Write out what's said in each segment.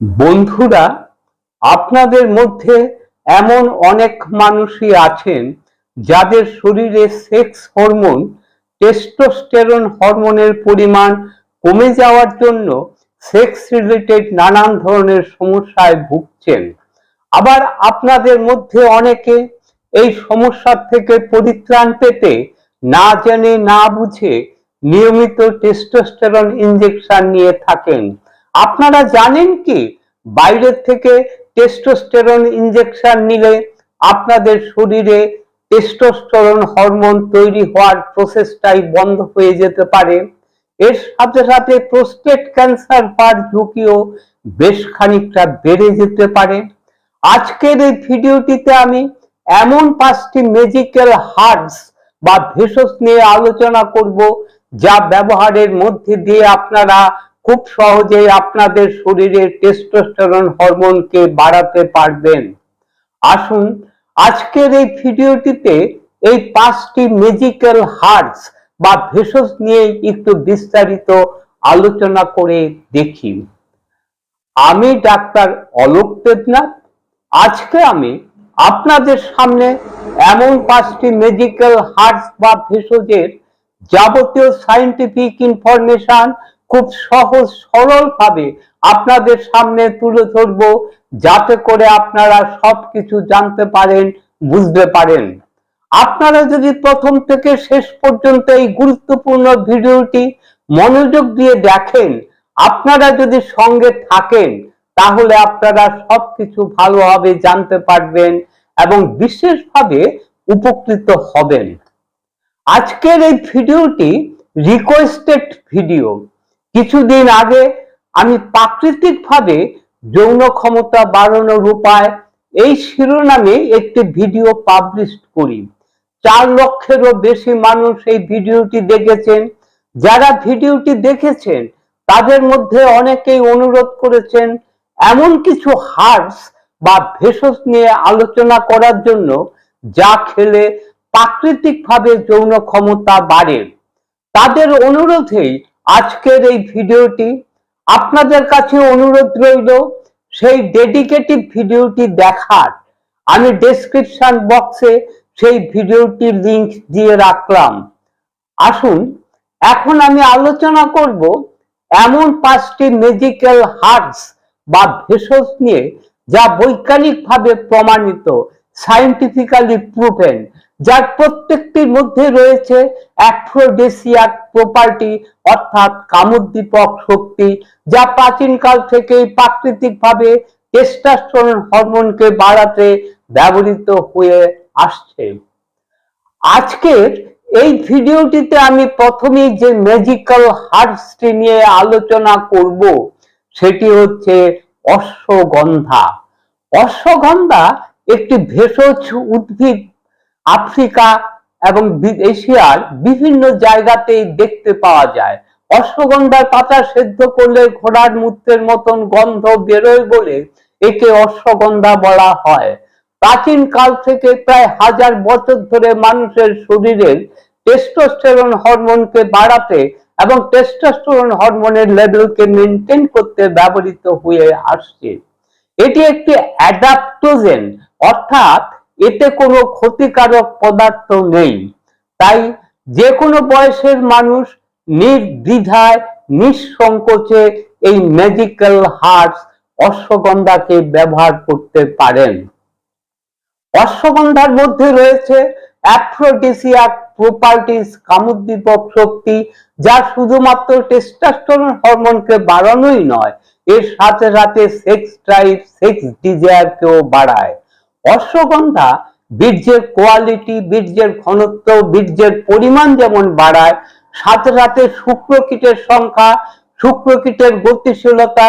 বন্ধুরা, আপনাদের মধ্যে এমন অনেক মানুষই আছেন যাদের শরীরে সেক্স হরমোন টেস্টোস্টেরন হরমোনের পরিমাণ কমে যাওয়ার জন্য সেক্স রিলেটেড নানান ধরনের সমস্যায় ভুগছেন। আবার আপনাদের মধ্যে অনেকে এই সমস্যার থেকে পরিত্রাণ পেতে না জেনে না বুঝে নিয়মিত টেস্টোস্টেরন ইনজেকশন নিয়ে থাকেন। আপনারা জানেন কি? বাইরের থেকে টেস্টোস্টেরন ইনজেকশন নিলে আপনাদের শরীরে টেস্টোস্টেরন হরমোন তৈরি হওয়ার প্রসেসটাই বন্ধ হয়ে যেতে পারে। এর সাথে সাথে প্রোস্টেট ক্যান্সার হওয়ার ঝুঁকিও বেশ খানিকটা বেড়ে যেতে পারে। আজকের এই ভিডিওটিতে আমি এমন পাঁচটি মেজিক্যাল হার্বস বা ভেষজ নিয়ে আলোচনা করব যা ব্যবহারের মধ্যে দিয়ে আপনারা খুব সহজেই আপনাদের শরীরের টেস্টোস্টেরন হরমোনকে বাড়াতে পারবেন। আসুন, আজকের এই ভিডিওটিতে এই পাঁচটি মেজিক্যাল হার্বস বা ভেষজ নিয়ে একটু বিস্তারিত আলোচনা করে দেখি। আমি ডাক্তার অলোক দেবনাথ। আজকে আমি আপনাদের সামনে এমন পাঁচটি মেডিকেল হার্বস বা ভেষজের যাবতীয় সায়েন্টিফিক ইনফরমেশন খুব সহজ সরল ভাবে আপনাদের সামনে তুলে ধরব যাতে করে আপনারা সবকিছু জানতে পারেন, বুঝতে পারেন। আপনারা যদি প্রথম থেকে শেষ পর্যন্ত এই গুরুত্বপূর্ণ ভিডিওটি মনোযোগ দিয়ে দেখেন, আপনারা যদি সঙ্গে থাকেন, তাহলে আপনারা সবকিছু ভালোভাবে জানতে পারবেন এবং বিশেষভাবে উপকৃত হবেন। আজকের এই ভিডিওটি রিকোয়েস্টেড ভিডিও কিছুদিন আগে আমি প্রাকৃতিকভাবে যৌন ক্ষমতা বাড়ানোর উপায় এই শিরোনামে একটি ভিডিও পাবলিশ করি। চার লক্ষেরও বেশি মানুষ এই ভিডিওটি দেখেছেন। যারা ভিডিওটি দেখেছেন, তাদের মধ্যে অনেকেই অনুরোধ করেছেন এমন কিছু হার্বস বা ভেষজ নিয়ে আলোচনা করার জন্য যা খেলে প্রাকৃতিকভাবে যৌন ক্ষমতা বাড়ে। তাদের অনুরোধেই আজকের এই ভিডিওটি আপনাদের কাছে অনুরোধ রইল, সেই ডেডিকেটিভ ভিডিওটি দেখার। আমি ডেসক্রিপশন বক্সে সেই ভিডিওটির লিংক দিয়ে রাখলাম। আসুন, এখন আমি আলোচনা করব এমন পাঁচটি মেজিক্যাল হার্বস বা ভেষজ নিয়ে যা বৈজ্ঞানিকভাবে প্রমাণিত। সায়েন্টিফিক্যালি প্রুভেন যার প্রত্যেকটির মধ্যে রয়েছে অ্যাফ্রোডেসিয়াক প্রপার্টি অর্থাৎ কামোদ্দীপক শক্তি, যা প্রাচীনকাল থেকেই প্রাকৃতিকভাবে টেস্টাস্টোরন হরমোনকে বাড়াতে ব্যবহৃত হয়ে আসছে। আজকের এই ভিডিওটিতে আমি প্রথমেই যে ম্যাজিক্যাল হার্বসটি নিয়ে আলোচনা করব, সেটি হচ্ছে অশ্বগন্ধা। অশ্বগন্ধা একটি ভেষজ উদ্ভিদ আফ্রিকা এবং এশিয়ার বিভিন্ন জায়গাতেই দেখতে পাওয়া যায়। অশ্বগন্ধার পাতা সেদ্ধ করলে ঘোড়ার মূত্রের মতন গন্ধ বেরোয় বলে একে অশ্বগন্ধা বলা হয়। প্রাচীন কাল থেকে প্রায় হাজার বছর ধরে মানুষের শরীরের টেস্টোস্টেরন হরমোনকে বাড়াতে এবং টেস্টোস্টেরন হরমোনের লেভেলকে মেনটেন করতে ব্যবহৃত হয়ে আসছে। এটি একটি অ্যাডাপ্টোজেন অর্থাৎ এতে কোনো ক্ষতিকারক পদার্থ নেই। তাই যে কোনো বয়সের মানুষ নির্দ্বিধায়, নিঃসংকোচে এই ম্যাজিক্যাল হার্বস অশ্বগন্ধাকে ব্যবহার করতে পারেন। অশ্বগন্ধার মধ্যে রয়েছে অ্যাফ্রোডিসিয়াক প্রপার্টিস কামোদ্দীপক শক্তি, যা শুধুমাত্র টেস্টোস্টেরন হরমোনকে বাড়ানোই নয়, এর সাথে সাথে সেক্স ড্রাইভ সেক্স ডিজায়ারকেও বাড়ায়। অশ্বগন্ধা বীর্যের কোয়ালিটি, বীর্যের ঘনত্ব, বীর্যের পরিমাণ যেমন বাড়ায়, সাথে সাথে শুক্রকীটের সংখ্যা, শুক্রকীটের গতিশীলতা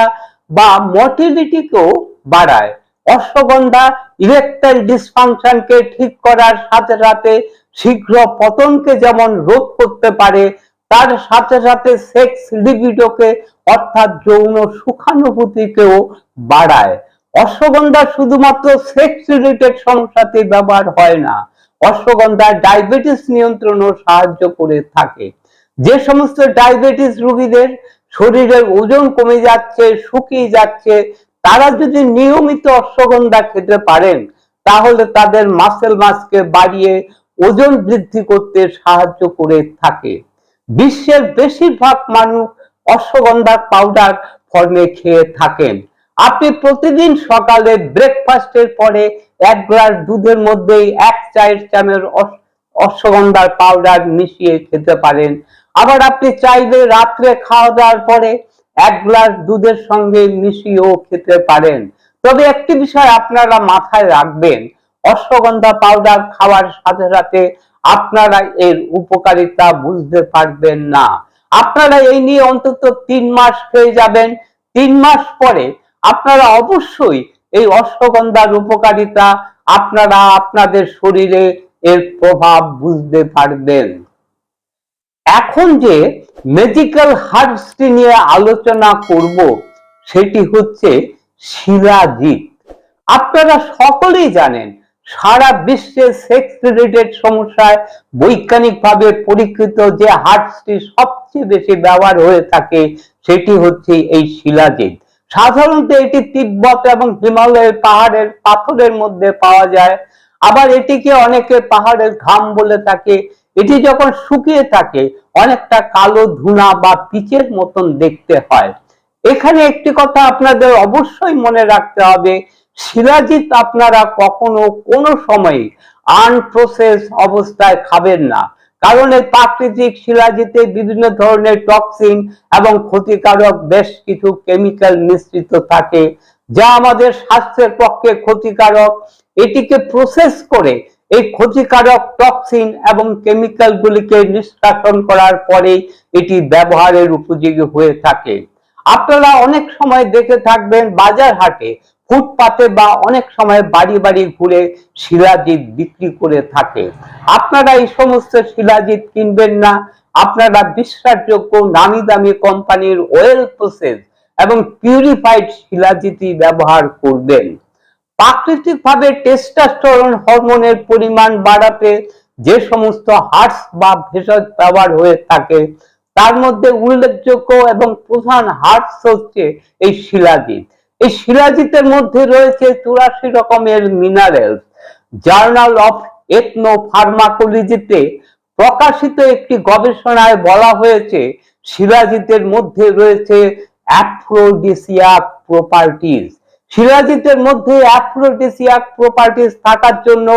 বা মটিলিটিকেও বাড়ায়। অশ্বগন্ধা ইরেকটাইল ডিসফাংশনকে ঠিক করার সাথে সাথে শীঘ্র পতনকে যেমন রোধ করতে পারে, তার সাথে সাথে সেক্স লিবিডোকে অর্থাৎ যৌন সুখানুভূতিকেও বাড়ায়। অশ্বগন্ধা শুধুমাত্র সেক্স রিলেটেড সমস্যাতে ব্যবহার হয় না অশ্বগন্ধা ডায়াবেটিস নিয়ন্ত্রণও সাহায্য করে থাকে। যে সমস্ত ডায়াবেটিস রোগীদের শরীরের ওজন কমে যাচ্ছে, শুকিয়ে যাচ্ছে, তারা যদি নিয়মিত অশ্বগন্ধা খেতে পারেন, তাহলে তাদের মাসেল মাসকে বাড়িয়ে ওজন বৃদ্ধি করতে সাহায্য করে থাকে। বিশ্বের বেশিরভাগ মানুষ অশ্বগন্ধা পাউডার ফর্মে খেয়ে থাকেন। আপনি প্রতিদিন সকালে ব্রেকফাস্টের পরে এক গ্লাস দুধের মধ্যে এক চায়ের অশ- অশ্বগন্ধার পাউডার মিশিয়ে খেতে পারেন। আবার আপনি চাইলে রাত্রে খাওয়া দাওয়ার পরে এক গ্লাস দুধের সঙ্গে মিশিয়েও খেতে পারেন। তবে একটি বিষয় আপনারা মাথায় রাখবেন, অশ্বগন্ধা পাউডার খাওয়ার সাথে সাথে আপনারা এর উপকারিতা বুঝতে পারবেন না। আপনারা এই নিয়ে অন্তত তিন মাস পেয়ে যাবেন। তিন মাস পরে আপনারা অবশ্যই এই অশ্বগন্ধার উপকারিতা আপনারা আপনাদের শরীরে এর প্রভাব বুঝতে পারবেন। এখন যে মেডিকেল হার্বসটি নিয়ে আলোচনা করব, সেটি হচ্ছে শিলাজিৎ। আপনারা সকলেই জানেন, সারা বিশ্বে সেক্স রিলেটেড সমস্যায় বৈজ্ঞানিকভাবে পরীক্ষিত যে হার্বসটি সবচেয়ে বেশি ব্যবহার হয়ে থাকে, সেটি হচ্ছে এই শিলাজিৎ। সাধারণত এটি তিব্বত এবং হিমালয়ের পাহাড়ের পাথরের মধ্যে পাওয়া যায়। আবার এটিকে অনেকে পাহাড়ের ঘাম বলে থাকে। এটি যখন শুকিয়ে থাকে, অনেকটা কালো ধুনা বা পিচের মতন দেখতে হয়। এখানে একটি কথা আপনাদের অবশ্যই মনে রাখতে হবে শিলাজিৎ আপনারা কখনো কোনো সময় আনপ্রসেস অবস্থায় খাবেন না। কারণ এই প্রাকৃতিক শিলাজিতে বিভিন্ন ধরনের টক্সিন এবং ক্ষতিকারক বেশ কিছু কেমিক্যাল মিশ্রিত থাকে, যা আমাদের স্বাস্থ্যের পক্ষে ক্ষতিকারক। এটিকে প্রসেস করে এই ক্ষতিকারক টক্সিন এবং কেমিক্যাল গুলিকে নিষ্কাশন করার পরে এটি ব্যবহারের উপযোগী হয়ে থাকে। আপনারা অনেক সময় দেখে থাকবেন বাজার হাটে ফুটপাতে বা অনেক সময় বাড়ি বাড়ি ঘুরে শিলাজিৎ বিক্রি করে থাকে। আপনারা এই সমস্ত শিলাজিৎ কিনবেন না। আপনারা বিশ্বাসযোগ্য নামি দামি কোম্পানির ওয়েল প্রসেস এবং পিউরিফাইড শিলাজিৎই ব্যবহার করবেন। প্রাকৃতিকভাবে টেস্টোস্টেরন হরমোনের পরিমাণ বাড়াতে যে সমস্ত হার্স বা ভেষজ ব্যবহার হয়ে থাকে, তার মধ্যে উল্লেখযোগ্য এবং প্রধান হার্স হচ্ছে এই শিলাজিৎ। এই শিলাজিতের মধ্যে রয়েছে চুরাশি রকমের মিনারেলস জার্নাল অফ এথনো ফার্মাকোলজিতে প্রকাশিত একটি গবেষণায় বলা হয়েছে শিলাজিতের মধ্যে রয়েছে অ্যাফ্রোডিসিয়াক প্রপার্টিজ শিলাজিতের মধ্যে অ্যাফ্রোডিসিয়াক প্রপার্টিজ থাকার জন্য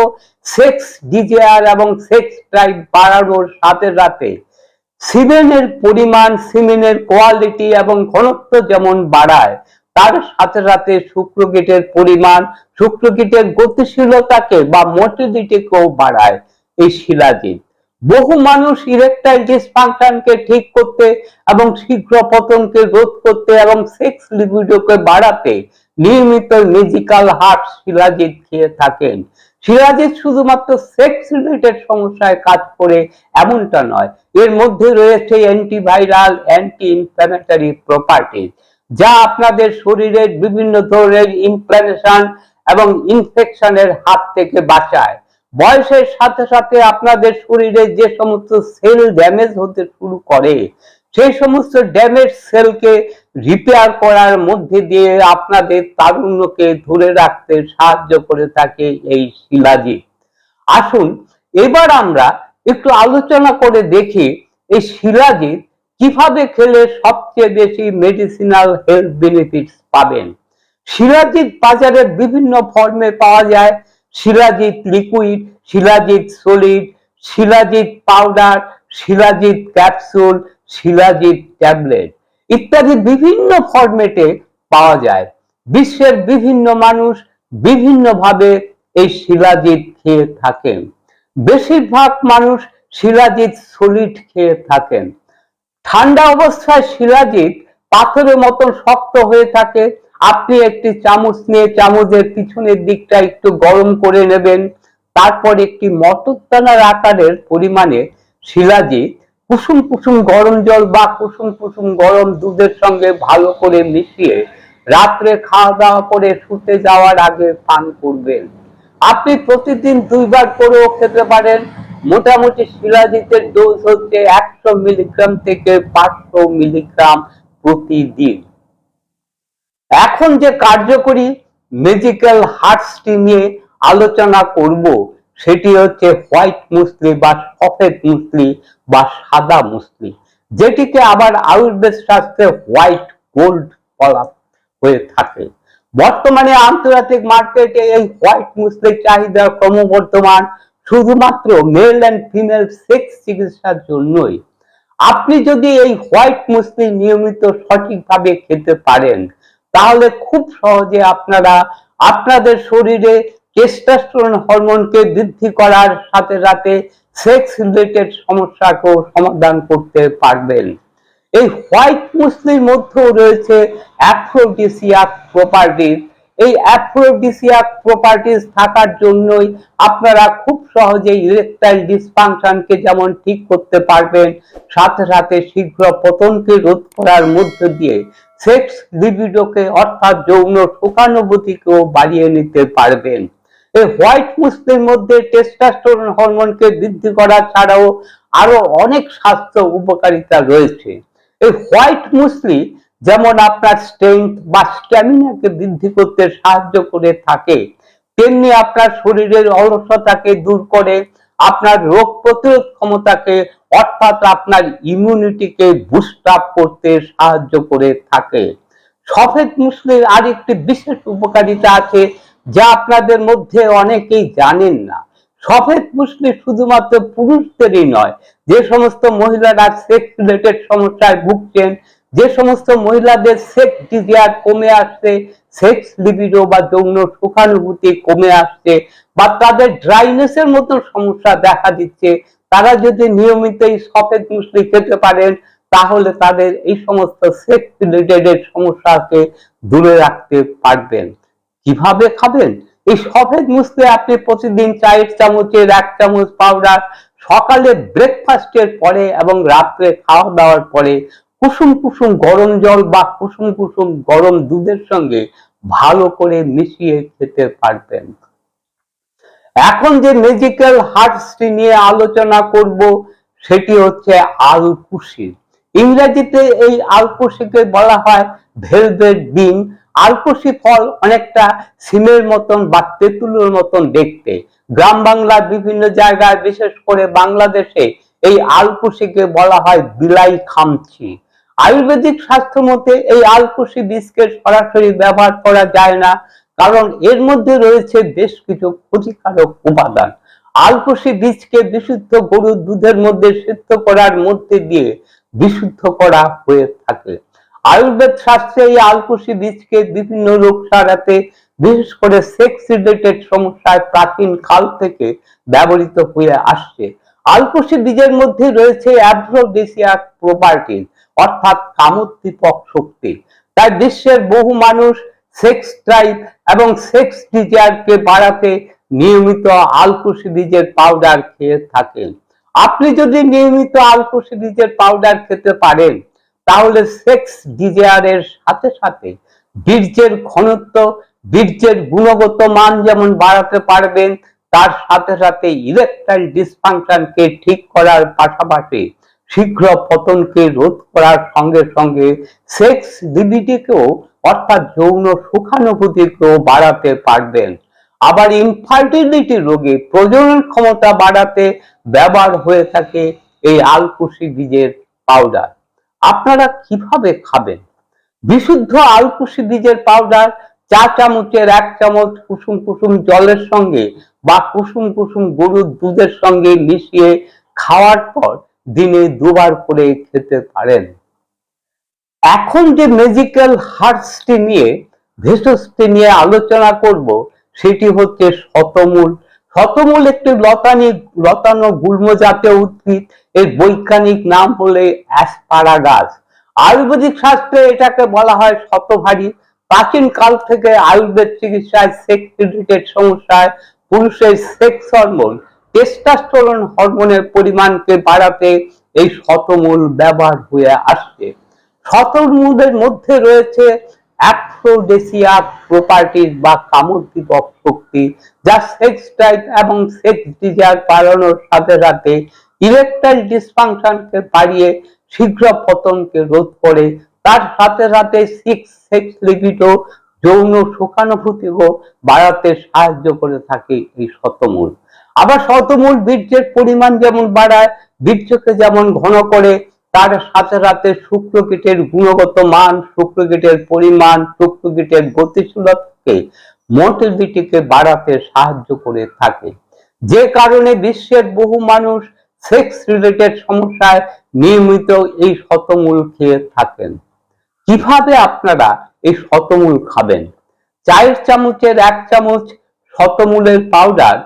সেক্স ডিজায়ার এবং সেক্স ড্রাইভ বাড়ানোর সাথে সাথে সিমেনের পরিমাণ সিমেনের কোয়ালিটি এবং ঘনত্ব যেমন বাড়ায় তার সাথে সাথে শুক্রগিটের পরিমাণ শুক্রগিটের গতিশীলতাকে বা মোটিলিটিকেও বাড়ায় এই শিলাজিৎ বহু মানুষ ইরেকটাইল ডিসফাংশনকে ঠিক করতে এবং শীঘ্র পতনকে রোধ করতে এবং সেক্স লিবিডোকে বাড়াতে নিয়মিত মেজিক্যাল হার্ট শিলাজিৎ খেয়ে থাকেন। শিলাজিৎ শুধুমাত্র সেক্স রিলেটেড সমস্যায় কাজ করে এমনটা নয়, এর মধ্যে রয়েছে অ্যান্টিভাইরাল অ্যান্টি ইনফ্ল্যামেটরি প্রপার্টিজ যা আপনাদের শরীরের বিভিন্ন ধরনের ইনফ্ল্যামেশন এবং ইনফেকশনের হাত থেকে বাঁচায়। বয়সের সাথে সাথে আপনাদের শরীরে যে সমস্ত সেল ড্যামেজ হতে শুরু করে সেই সমস্ত ড্যামেজ সেলকে রিপেয়ার করার মধ্যে দিয়ে আপনাদের তারুণ্যকে ধরে রাখতে সাহায্য করে থাকে এই শিলাজিৎ আসুন, এবার আমরা একটু আলোচনা করে দেখি এই শিলাজিৎ কীভাবে খেলে সবচেয়ে বেশি মেডিসিনাল হেলথ বেনিফিটস পাবেন? শিলাজিৎ বাজারে বিভিন্ন ফর্মে পাওয়া যায়। Shilajit liquid shilajit solid shilajit powder shilajit capsule shilajit tablet ইত্যাদি বিভিন্ন ফর্মেটে পাওয়া যায়। বিশ্বের বিভিন্ন মানুষ বিভিন্নভাবে এই শিলাজিৎ খেয়ে থাকেন। বেশিরভাগ মানুষ শিলাজিৎ সলিড খেয়ে থাকেন। ঠান্ডা অবস্থায় শিলাজিৎ পাথরের মতন শক্ত হয়ে থাকে। আপনি একটি চামচ নিয়ে চামচের পিছনের দিকটা একটু গরম করে নেবেন। তারপর একটি মটরদানার আকারের পরিমাণে শিলাজিৎ কুসুম কুসুম গরম জল বা কুসুম কুসুম গরম দুধের সঙ্গে ভালো করে মিশিয়ে রাত্রে খাওয়া দাওয়া করে শুতে যাওয়ার আগে পান করবেন। আপনি প্রতিদিন দুইবার করেও খেতে পারেন। মোটামুটি শিলাজিতের ডোজ হচ্ছে একশো মিলিগ্রাম থেকে পাঁচশো মিলিগ্রাম প্রতিদিন। এখন যে কার্যকরী মেজিক্যাল হার্টসটি নিয়ে আলোচনা করব, সেটি হচ্ছে হোয়াইট মুসলি বা সফেদ মুসলি বা সাদা মুসলি যেটিকে আবার আয়ুর্বেদ শাস্ত্রে হোয়াইট গোল্ড বলা হয়ে থাকে। বর্তমানে আন্তর্জাতিক মার্কেটে এই হোয়াইট মুসলির চাহিদা ক্রমবর্ধমান, শুধুমাত্র মেল অ্যান্ড ফিমেল সেক্স চিকিৎসার জন্যই। আপনি যদি এই হোয়াইট মুসলি নিয়মিত সঠিকভাবে খেতে পারেন, তাহলে খুব সহজে আপনারা আপনাদের শরীরে টেস্টোস্টেরন হরমোনকে বৃদ্ধি করার সাথে সাথে সেক্স রিলেটেড সমস্যাকেও সমাধান করতে পারবেন। এই হোয়াইট মুসলির মধ্যেও রয়েছে অ্যাফ্রোডিসিয়াক প্রপার্টিজ এই অ্যাফ্রোডিসিয়াক প্রপার্টিজ থাকার জন্যই আপনারা খুব সহজে ইরেকটাইল ডিসফাংশনকে যেমন ঠিক করতে পারবেন, সাথে সাথে শীঘ্র পতনকে রোধ করার মধ্য দিয়ে সেক্স লিবিডোকে অর্থাৎ যৌন সুখানুভূতিকেও বাড়িয়ে নিতে পারবেন। এই হোয়াইট মুসলির মধ্যে টেস্টোস্টেরন হরমোনকে বৃদ্ধি করা ছাড়াও আরও অনেক স্বাস্থ্য উপকারিতা রয়েছে। এই হোয়াইট মুসলি যেমন আপনার স্ট্রেংথ বা স্ট্যামিনাকে বৃদ্ধি করতে সাহায্য করে থাকে, তেমনি আপনার শরীরের অলসতাকে দূর করে, আপনার রোগ প্রতিরোধ ক্ষমতাকে অর্থাৎ আপনার ইমিউনিটিকে বুস্ট আপ করতে সাহায্য করে থাকে। সফেদ মুসলির আরেকটি বিশেষ উপকারিতা আছে যা আপনাদের মধ্যে অনেকেই জানেন না। সফেদ মুসলি শুধুমাত্র পুরুষদেরই নয়, যে সমস্ত মহিলারা সেক্স রিলেটেড সমস্যায় ভুগছেন, যে সমস্ত মহিলাদের সেক্স ডিজিয়ার কমে আসছে সেক্স লিবিডো বা যৌন সুখানুভূতি কমে আসছে বা তাদের ড্রাইনেসের মতো সমস্যা দেখা দিচ্ছে, তারা যদি নিয়মিত এই সফেদ মুসলি খেতে পারেন, তাহলে তাদের এই সমস্ত সেক্স রিলেটেড সমস্যাকে দূরে রাখতে পারবেন। কীভাবে খাবেন? এই সফেদ মুসলি আপনি প্রতিদিন চায়ের চামচের এক চামচ পাউডার সকালে ব্রেকফাস্টের পরে এবং রাত্রে খাওয়া দাওয়ার পরে কুসুম কুসুম গরম জল বা কুসুম কুসুম গরম দুধের সঙ্গে ভালো করে মিশিয়ে খেতে পারবেন। এখন যে মেজিক্যাল হার্টসটি নিয়ে আলোচনা করব, সেটি হচ্ছে আলকুশি ইংরেজিতে এই আলকুশিকে বলা হয় ভেলভেট বিন। আলকুশি ফল অনেকটা সিমের মতন বা তেঁতুলের মতন দেখতে। গ্রাম বাংলার বিভিন্ন জায়গায়, বিশেষ করে বাংলাদেশে, এই আলকুশিকে বলা হয় বিলাই খামচি। আয়ুর্বেদিক স্বাস্থ্য মতে এই আলকুশি বীজকে সরাসরি ব্যবহার করা যায় না, কারণ এর মধ্যে রয়েছে বেশ কিছু ক্ষতিকারক উপাদান। আলকুশি বীজকে বিশুদ্ধ গরুর দুধের মধ্যে সিদ্ধ করার মধ্যে দিয়ে বিশুদ্ধ করা হয়ে থাকে। আয়ুর্বেদ শাস্ত্রে এই আলকুশি বীজকে বিভিন্ন রোগ সারাতে, বিশেষ করে সেক্স রিলেটেড সমস্যায় প্রাচীন কাল থেকে ব্যবহৃত হয়ে আসছে। আলকুশি বীজের মধ্যে রয়েছে অ্যাভ্রোডিসিয়াক প্রপার্টিজ অর্থাৎ কামোদ্দীপক শক্তি। তাই বিশ্বের বহু মানুষ সেক্স ড্রাইভ এবং সেক্স ডিজায়ারকে বাড়াতে নিয়মিত আলকুশি বীজের পাউডার খেয়ে থাকেন। আপনি যদি নিয়মিত আলকুশি বীজের পাউডার খেতে পারেন তাহলে সেক্স ডিজায়ারের সাথে সাথে বীর্যের ঘনত্ব, বীর্যের গুণগত মান যেমন বাড়াতে পারবেন, তার সাথে সাথে ইলেকট্রাইল ডিসফাংশনকে ঠিক করার পাশাপাশি শীঘ্র পতনকে রোধ করার সঙ্গে সঙ্গে সেক্স লিবিডিকেও অর্থাৎ যৌন সুখানুভূতিকেও বাড়াতে পারবেন। আবার ইনফার্টিলিটি রোগে প্রজনন ক্ষমতা বাড়াতে ব্যবহার হয়ে থাকে এই আলকুশি বীজের পাউডার আপনারা কীভাবে খাবেন? বিশুদ্ধ আলকুশি বীজের পাউডার চা চামচের এক চামচ কুসুম কুসুম জলের সঙ্গে বা কুসুম কুসুম গরুর দুধের সঙ্গে মিশিয়ে খাওয়ার পর দিনে দুবার করে খেতে পারেন। এখন যে মেজিক্যাল হার্টসটি নিয়ে, ভেষজটি নিয়ে আলোচনা করব, সেটি হচ্ছে শতমূল। শতমূল একটি লতানি লতানো গুল্ম জাতীয় উদ্ভিদ। এর বৈজ্ঞানিক নাম হলে অ্যাসপারাগাস। আয়ুর্বেদিক শাস্ত্রে এটাকে বলা হয় শতভারী। প্রাচীন কাল থেকে আয়ুর্বেদ চিকিৎসায় সেক্স রিলেটেড সমস্যায় পুরুষের সেক্স হরমোন টেস্টাস্টোরন হরমোনের পরিমাণকে বাড়াতে এই শতমূল ব্যবহার হয়ে আসছে। শতমূলের মধ্যে রয়েছে অ্যাফ্রোডেসিয়াক প্রপার্টিজ বা কামোদ্দীপক শক্তি, যা সেক্স ড্রাইভ এবং সেক্স ডিজায়ার বাড়ানোর সাথে সাথে ইলেকট্রাইল ডিসফাংশনকে বাড়িয়ে শীঘ্র পতনকে রোধ করে, তার সাথে সাথে সিক্স সেক্স লিপিত যৌন সুখানুভূতিও বাড়াতে সাহায্য করে থাকে এই শতমূল। আবার শতমূল বীর্যের পরিমাণ যেমন বাড়ায়, বীর্যকে যেমন ঘন করে, তার সাথে সাথে শুক্রকীটের গুণগত মান শুক্রকীটের পরিমাণ শুক্রকীটের গতিশীলতাকে, মোটিভিটিকে বাড়াতে সাহায্য করে থাকে। যে কারণে বিশ্বের বহু মানুষ সেক্স রিলেটেড সমস্যায় নিয়মিত এই শতমূল খেয়ে থাকেন। কীভাবে আপনারা এই শতমূল খাবেন? চায়ের চামচের এক চামচ শতমূলের পাউডার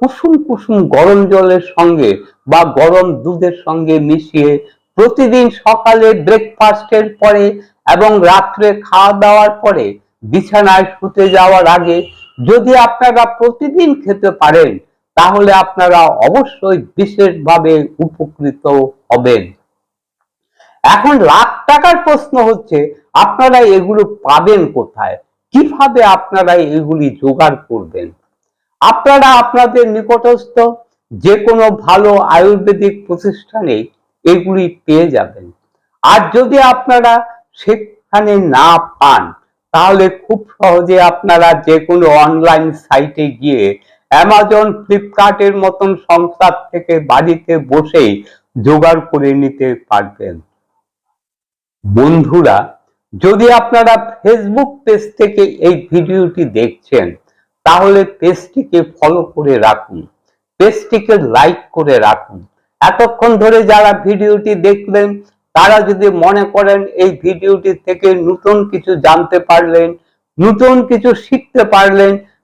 কুসুম কুসুম গরম জলের সঙ্গে বা গরম দুধের সঙ্গে মিশিয়ে প্রতিদিন সকালে ব্রেকফাস্টের পরে এবং রাত্রে খাওয়া দাওয়ার পরে বিছানায় শুতে যাওয়ার আগে যদি আপনারা প্রতিদিন খেতে পারেন তাহলে আপনারা অবশ্যই বিশেষভাবে উপকৃত হবেন। এখন লাখ টাকার প্রশ্ন হচ্ছে, আপনারা এগুলো পাবেন কোথায়? কীভাবে আপনারা এগুলি জোগাড় করবেন? আপনারা আপনাদের নিকটস্থ যে কোনো ভালো আয়ুর্বেদিক প্রতিষ্ঠানে এগুলি পেয়ে যাবেন। আর যদি আপনারা সেখানে না পান, তাহলে খুব সহজে আপনারা যে কোনো অনলাইন সাইটে গিয়ে অ্যামাজন ফ্লিপকার্টের মতন সংস্থার থেকে বাড়িতে বসেই জোগাড় করে নিতে পারবেন। বন্ধুরা, যদি আপনারা ফেসবুক পেজ থেকে এই ভিডিওটি দেখছেন, তাহলে পেজটিকে ফলো করে রাখুন পেজটিকে লাইক করে রাখুন। এতক্ষণ ধরে যারা ভিডিওটি দেখলেন, তারা যদি মনে করেন এই ভিডিওটি থেকে নতুন কিছু জানতে পারলেন, নতুন কিছু শিখতে পারলেন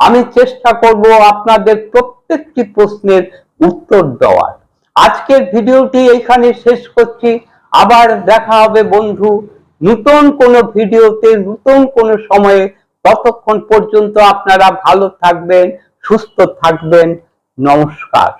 আমি চেষ্টা করব আপনাদের প্রত্যেকটি প্রশ্নের উত্তর দেওয়ার। আজকের ভিডিওটি এইখানে শেষ করছি। আবার দেখা হবে বন্ধু নতুন কোনো ভিডিওতে, নতুন কোনো সময়ে। ততক্ষণ পর্যন্ত আপনারা ভালো থাকবেন, সুস্থ থাকবেন। নমস্কার।